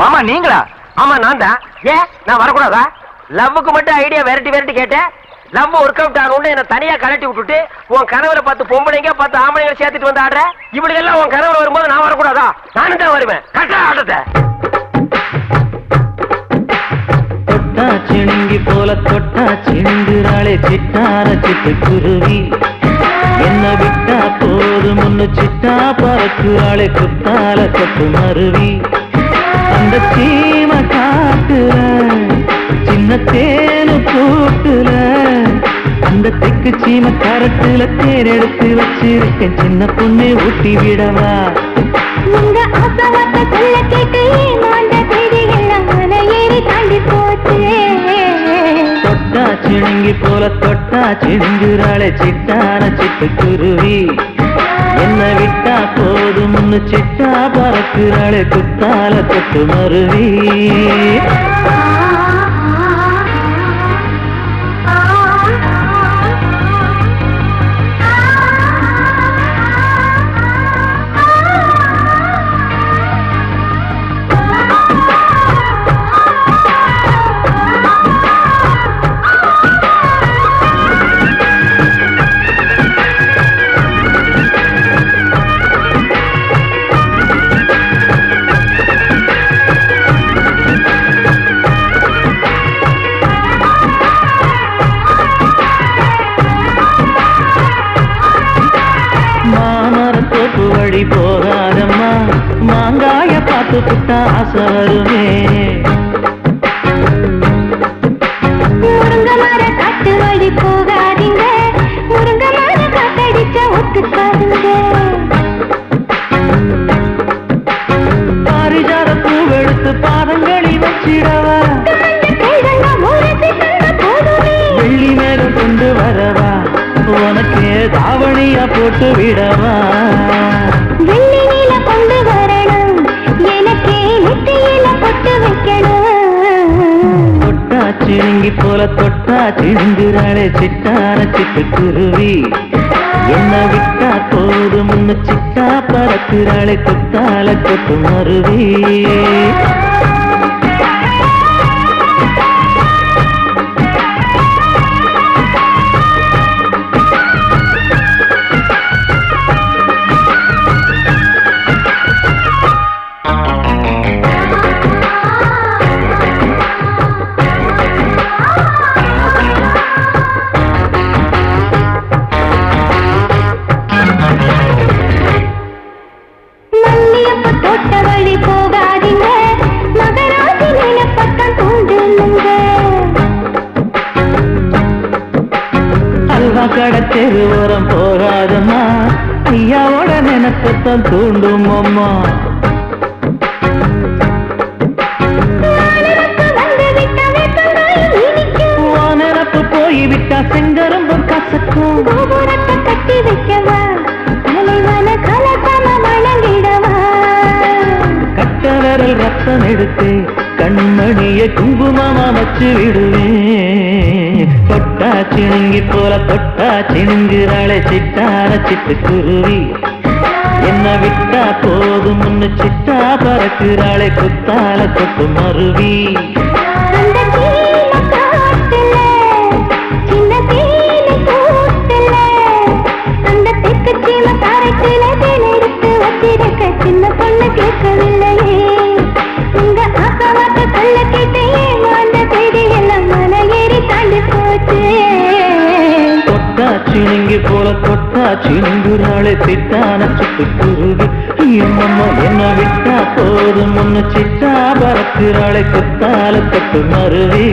மாமா நீங்களா? ஆமா நான் தான் ஏன்? நான் வரக்கூடாதா? லவ்வுக்கு மட்டும் ஐடியா வெரைட்டி வெரைட்டி கேட்டேன். லவ் ஒர்க் அவுட் ஆகணும்னு என்ன தனியா கலட்டி விட்டுட்டு உன் கனவுல பார்த்து பொம்பளைங்க பார்த்து ஆம்பளைங்க சேர்த்துட்டு வந்து ஆடுற இவளுக்கு எல்லாம் உன் கனவுல வரும்போது நான் வரக்கூடாதா? நானும் தான் வருவேன். கட்டா ஆட்டத்தை. தொட்டா சிணுங்கி போல தொட்டா சிணுங்குறாளே சிட்டார சிட்டு குருவி. என்ன விட்டா போது முன்னு சிட்டா பறக்குறாளே குத்தால கொத்து மருவி. அந்த சீம காட்டுற சீம கரட்டுல தேர் எடுத்து வச்சிருக்கேன். சின்ன பொண்ணு ஊட்டி விடவா? உங்க ஆசவாத்த சொல்ல கேட்டு ஏமாந்த தேதி எல்லாம் மலை ஏறி தாண்டி போச்சு. தொட்டா சிணுங்கி போல தொட்டா சிணுங்குறாளே சிட்டான சிட்டு குருவி. என்ன விட்டா போதும்னு சிட்டா பறக்குறாளே குத்தால தொட்டு மருவி. வழி போகாதம்மா. மாங்காய பார்த்து புட்டா ஆசை வருமே. பாரிஜாத பூவெடுத்து பாதங்களில் வச்சிடவா. வெள்ளி மேகம் கொண்டு வரவா. உனக்கு தாவணியா போட்டு விடவா. போல தொட்டா சிணுங்குறாளே சிட்டான சிட்டு குருவி. என்ன விட்டா போதும் சிட்டா பறக்குறாளே தொட்டால கொத்து மருவி. அல்வா கடை தெருவோரம் போகாதம்மா ஐயாவோட நினைப்பத்தான் தூண்டும் அம்மா. வந்து விட்ட வேப்பங்காய் இனிக்கும் நினப்பு போய் விட்டா செங்கரும்பும் கசக்கும். கட்டி வைக்கவா? தலைவன கலசம வணங்கிடவா? கட்ட விரல் ரத்தம் எடுத்து கண்மணிய குங்குமமா வச்சு விடுவேன். சிணுங்கி போல தொட்டா சிணுங்குறாளே சிட்டான சிட்டு குருவி என்ன விட்டா போதும் முன்னு சிட்டா பறக்குறாளே குத்தால தொட்டு மருவி. போல தொட்டா சிந்துராளை திட்டான சுட்டுக்குருவி. குருவி என்ன விட்டா போதும். முன்னு சிட்டா பறக்குறாளே குத்தால தொட்டு மருவி.